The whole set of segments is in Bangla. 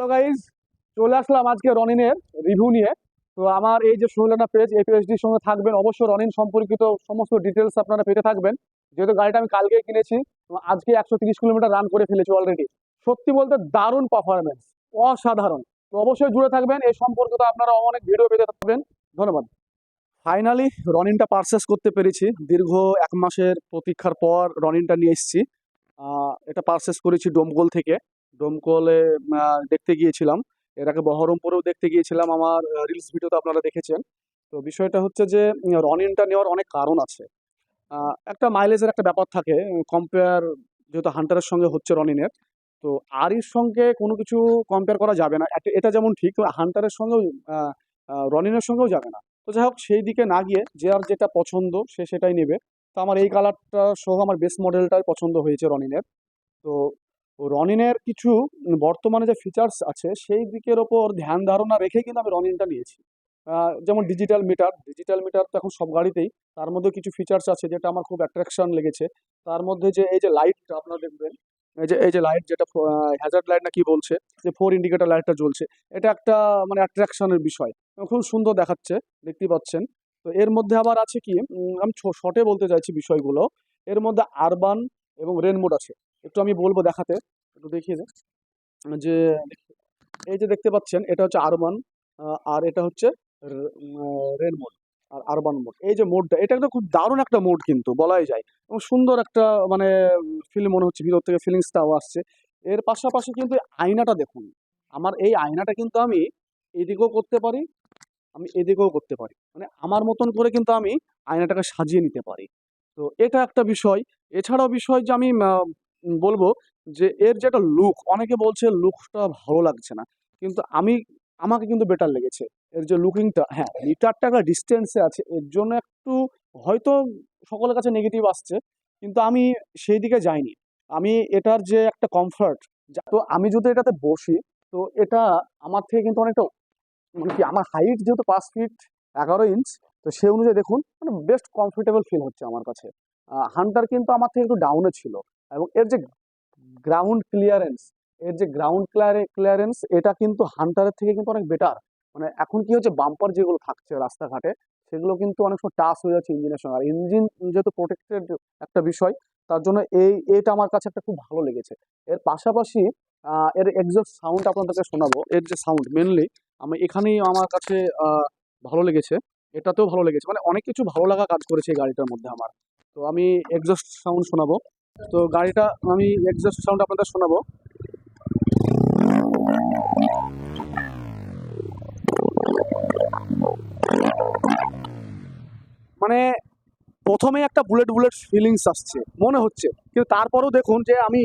হ্যালো গাইজ চলে আসলাম আজকে রনিনের রিভিউ নিয়ে। তো আমার এই যে সোহেলানা পেজ এই পেজটির সঙ্গে থাকবেন। অবশ্যই রনিন সম্পর্কিত সমস্ত ডিটেলস আপনারা পেতে থাকবেন। যেহেতু গাড়িটা আমি কালকে কিনেছি আজকে একশো তিরিশ কিলোমিটার রান করে ফেলেছি অলরেডি সত্যি বলতে দারুণ পারফরমেন্স অসাধারণ। তো অবশ্যই জুড়ে থাকবেন। এই সম্পর্কিত আপনারা অনেক ভিডিও পেতে থাকবেন। ধন্যবাদ। ফাইনালি রনিনটা পারচেস করতে পেরেছি। দীর্ঘ এক মাসের প্রতীক্ষার পর রনিনটা নিয়ে এসেছি। এটা পারচেস করেছি ডোমকল থেকে। ডোমকলে দেখতে গিয়েছিলাম। এর আগে বহরমপুরেও দেখতে গিয়েছিলাম। আমার রিলস ভিডিওতে আপনারা দেখেছেন। তো বিষয়টা হচ্ছে যে রনিনটা নেওয়ার অনেক কারণ আছে। একটা মাইলেজের একটা ব্যাপার থাকে কম্পেয়ার যেহেতু হান্টারের সঙ্গে হচ্ছে রনিনের, তো আরির সঙ্গে কোনো কিছু কম্পেয়ার করা যাবে না। এটা যেমন ঠিক হান্টারের সঙ্গেও রনিনের সঙ্গেও যাবে না। তো যাই হোক, সেই দিকে না গিয়ে যে আর যেটা পছন্দ, সে সেটাই নেবে। তো আমার এই কালারটা সহ আমার বেস্ট মডেলটাই পছন্দ হয়েছে রনিনের। তো রনিনের কিছু বর্তমানে যে ফিচার্স আছে, সেই দিকের ওপর ধ্যান ধারণা রেখে কিন্তু আমি রনিনটা নিয়েছি। যেমন ডিজিটাল মিটার ডিজিটাল মিটার তো এখন সব গাড়িতেই। তার মধ্যে কিছু ফিচার্স আছে যেটা আমার খুব অ্যাট্রাকশন লেগেছে। তার মধ্যে যে এই যে লাইটটা আপনারা দেখবেন, এই যে এই যে লাইট যেটা হ্যাজার্ড লাইট না কি বলছে, যে ফোর ইন্ডিকেটর লাইটটা জ্বলছে, এটা একটা মানে অ্যাট্রাকশনের বিষয়। খুব সুন্দর দেখাচ্ছে দেখতেই পাচ্ছেন। তো এর মধ্যে আবার আছে কি আমি শর্টে বলতে চাইছি বিষয়গুলো। এর মধ্যে আরবান এবং রেন মোড আছে। একটু আমি বলব দেখাতে, একটু দেখিয়ে দে। যে, এই যে দেখতে পাচ্ছেন, এটা হচ্ছে আরবান আর এটা হচ্ছে রেন মোড, আর আরবান মোড। এই যে মোডটা, এটা একটা খুব দারুণ একটা মোড কিন্তু, বলাই যায়। এবং সুন্দর একটা মানে ফিল মনে হচ্ছে, ভিতর থেকে ফিলিংসটাও আসছে। এর পাশাপাশি কিন্তু আয়নাটা দেখুন, আমার এই আয়নাটা কিন্তু আমি এদিকেও করতে পারি, আমি এদিকেও করতে পারি। মানে আমার মতন করে কিন্তু আমি আয়নাটাকে সাজিয়ে নিতে পারি। তো এটা একটা বিষয়। এছাড়াও বিষয় যে আমি বলব যে এর যে একটা লুক অনেকে বলছে লুকটা ভালো লাগছে না। কিন্তু আমি, আমাকে কিন্তু বেটার লেগেছে। এর যে লুকিংটা হ্যাঁ মিটারটা একটা ডিস্টেন্সে আছে, এর জন্য একটু হয়তো সকলের কাছে নেগেটিভ আসছে, কিন্তু আমি সেই দিকে যাইনি। আমি এটার যে একটা কমফর্ট তো আমি যদি এটাতে বসি, তো এটা আমার থেকে কিন্তু অনেকটা মানে কি, আমার হাইট যেহেতু পাঁচ ফিট এগারো ইঞ্চ তো সেই অনুযায়ী দেখুন মানে বেস্ট কমফোর্টেবল ফিল হচ্ছে আমার কাছে। হান্টার কিন্তু আমার থেকে একটু ডাউনে ছিল। এবং এর যে গ্রাউন্ড ক্লিয়ারেন্স এর যে গ্রাউন্ড ক্লিয়ারেন্স এটা কিন্তু হান্টারের থেকে কিন্তু অনেক বেটার মানে এখন কি হচ্ছে বাম্পার যেগুলো থাকছে রাস্তাঘাটে, সেগুলো কিন্তু অনেক সময় টাচ হয়ে যাচ্ছে ইঞ্জিনের সঙ্গে। আর ইঞ্জিন যেহেতু প্রোটেক্টেড একটা বিষয়, তার জন্য এই এটা আমার কাছে একটা খুব ভালো লেগেছে। এর পাশাপাশি এর এক্সস্ট সাউন্ড আপনাদেরকে শোনাবো। এর যে সাউন্ড মেনলি আমি এখানেই আমার কাছে ভালো লেগেছে। এটাতেও ভালো লেগেছে। মানে অনেক কিছু ভালো লাগা কাজ করেছে এই গাড়িটার মধ্যে আমার। তো আমি এক্সস্ট সাউন্ড শোনাবো। তো গাড়িটা আমি এক্সস্ট সাউন্ড আপনাদের শোনাবো। মানে প্রথমে একটা বুলেট বুলেট ফিলিংস আসছে, মনে হচ্ছে। কিন্তু তারপরেও দেখুন যে আমি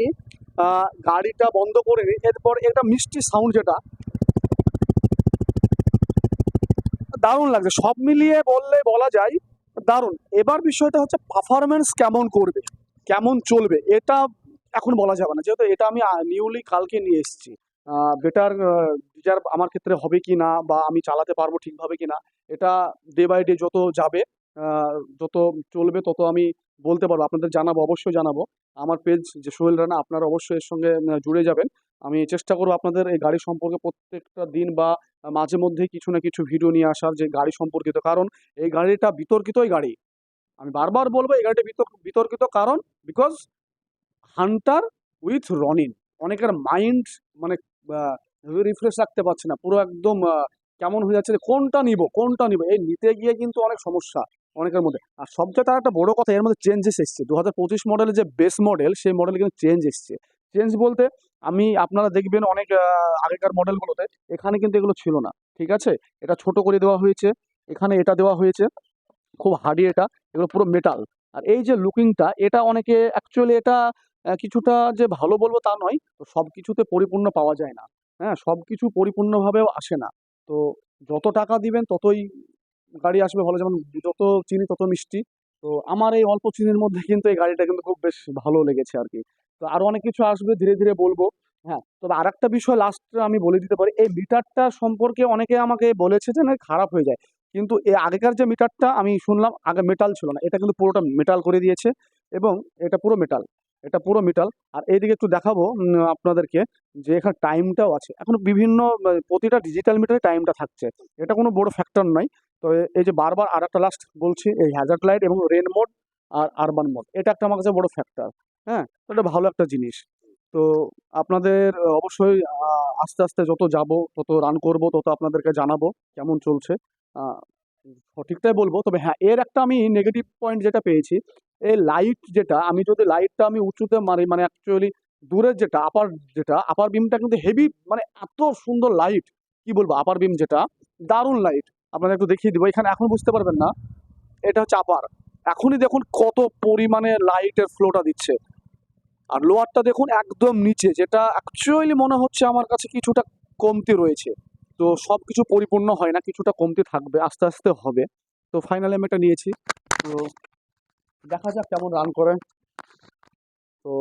গাড়িটা বন্ধ করে নিই এরপর একটা মিষ্টি সাউন্ড যেটা, দারুণ লাগছে। সব মিলিয়ে বললে বলা যায়, দারুণ। এবার বিষয়টা হচ্ছে পারফরমেন্স কেমন করবে? কেমন চলবে, এটা এখন বলা যাবে না। যেহেতু এটা আমি নিউলি কালকে নিয়ে এসেছি। বেটার রিজার্ভ আমার ক্ষেত্রে হবে কি না বা আমি চালাতে পারব ঠিকভাবে কি না, এটা ডে বাই ডে যত যাবে যত চলবে তত আমি বলতে পারব। আপনাদের জানাব, অবশ্যই জানাব। আমার পেজ যে সোহেল রানা, আপনারা অবশ্যই এর সঙ্গে জুড়ে যাবেন। আমি চেষ্টা করব আপনাদের এই গাড়ি সম্পর্কে প্রত্যেকটা দিন বা মাঝে মধ্যেই কিছু না কিছু ভিডিও নিয়ে আসার যে গাড়ি সম্পর্কিত। কারণ এই গাড়িটা বিতর্কিতই গাড়ি। আমি বারবার বলব বিতর্ক- বিতর্কিত কারণ বিকজ হান্টার উইথ রনিন অনেকের মাইন্ড মানে রিফ্রেশ রাখতে পারছে না। পুরো একদম কেমন হয়ে যাচ্ছে কোনটা নিব কোনটা নিব? এই নিতে গিয়ে কিন্তু অনেক সমস্যা অনেকের মধ্যে। আর সবচেয়ে তার একটা বড় কথা, এর মধ্যে চেঞ্জেস এসছে। দু হাজার পঁচিশ মডেলের যে বেস মডেল সেই মডেলে কিন্তু চেঞ্জ এসছে। চেঞ্জ বলতে আমি, আপনারা দেখবেন অনেক আগেকার মডেলগুলোতে এখানে কিন্তু এগুলো ছিল না। ঠিক আছে? এটা ছোট করে দেওয়া হয়েছে। এখানে এটা দেওয়া হয়েছে। খুব হার্ডি এটা, এগুলো পুরো মেটাল আর এই যে লুকিংটা এটা অনেকে অ্যাকচুয়ালি এটা কিছুটা যে ভালো বলব তা নয়, তো সব কিছুতে পরিপূর্ণ পাওয়া যায় না। হ্যাঁ সব কিছু পরিপূর্ণভাবেও আসে না। তো যত টাকা দিবেন, ততই গাড়ি আসবে ভালো। যেমন যত চিনি, তত মিষ্টি। তো আমার এই অল্প চিনির মধ্যে কিন্তু এই গাড়িটা কিন্তু খুব বেশ ভালো লেগেছে আর কি তো আরও অনেক কিছু আসবে ধীরে ধীরে বলব। হ্যাঁ তবে আর একটা বিষয় লাস্টে আমি বলে দিতে পারি, এই মিটারটা সম্পর্কে অনেকে আমাকে বলেছে যে না, খারাপ হয়ে যায়। কিন্তু এই আগেকার যে মিটারটা আমি শুনলাম, আগে মেটাল ছিল না। এটা কিন্তু পুরোটা মেটাল করে দিয়েছে এবং এটা পুরো মেটাল এটা পুরো মেটাল আর এইদিকে একটু দেখাবো আপনাদেরকে যে এখানে টাইমটাও আছে। এখন বিভিন্ন প্রতিটা ডিজিটাল মিটারে টাইমটা থাকছে। এটা কোনো বড় ফ্যাক্টর নয়। তো এই যে বারবার আর একটা লাস্ট বলছি, এই হ্যাজার্ড লাইট এবং রেন মোড আর আরবান মোড এটা একটা আমার কাছে বড় ফ্যাক্টর হ্যাঁ? এটা ভালো একটা জিনিস। তো আপনাদের অবশ্যই আস্তে আস্তে যত যাব, তত রান করব, তত আপনাদেরকে জানাব কেমন চলছে। সঠিকটাই বলব, তবে হ্যাঁ এর একটা আমি নেগেটিভ পয়েন্ট যেটা পেয়েছি এই লাইট যেটা, আমি যদি লাইটটা আমি উঁচুতে মারি মানে অ্যাকচুয়ালি দূরের যেটা আপার যেটা আপার বিমটা কিন্তু হেভি মানে এত সুন্দর লাইট কি বলব আপার বিম যেটা, দারুণ লাইট আপনাদের একটু দেখিয়ে দিব, এখানে এখন বুঝতে পারবেন না, এটা হচ্ছে আপার এখনই দেখুন কত পরিমাণে লাইটের ফ্লোটা দিচ্ছে। আর লোয়ারটা দেখুন একদম নিচে, যেটা অ্যাকচুয়ালি মনে হচ্ছে আমার কাছে কিছুটা কমতি রয়েছে। তো সব কিছু পরিপূর্ণ হয় না, কিছুটা কমতি থাকবে, আস্তে আস্তে হবে। তো ফাইনালি আমি এটা নিয়েছি। তো দেখা যাক কেমন রান করে। তো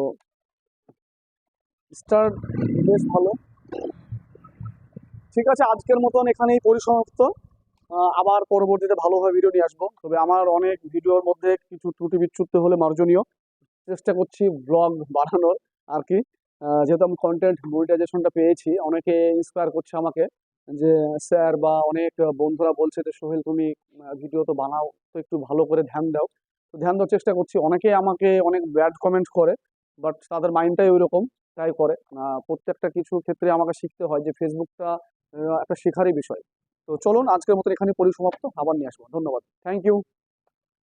স্টার বেশ ভালো। ঠিক আছে, আজকের মতন এখানেই পরিসমাপ্ত। আবার পরবর্তীতে ভালোভাবে ভিডিও নিয়ে আসব। তবে আমার অনেক ভিডিওর মধ্যে কিছু ত্রুটি বিচ্ছুতি হলে মার্জনীয়। চেষ্টা করছি ব্লগ বাড়ানোর আর কি যেহেতু আমি কন্টেন্ট মনিটাইজেশনটা পেয়েছি, অনেকে ইন্সপায়ার করছে আমাকে যে, স্যার বা অনেক বন্ধুরা বলছে যে, সোহেল তুমি ভিডিও তো বানাও, তো একটু ভালো করে ধ্যান দাও। তো ধ্যান দেওয়ার চেষ্টা করছি। অনেকে আমাকে অনেক ব্যাড কমেন্ট করে বাট তাদের মাইন্ডটাই ওই রকম তাই করে। প্রত্যেকটা কিছু ক্ষেত্রে আমাকে শিখতে হয় যে ফেসবুকটা একটা শেখারই বিষয়। তো চলুন, আজকের মতো এখানে পরিসমাপ্ত। আবার নিয়ে আসব। ধন্যবাদ। Thank you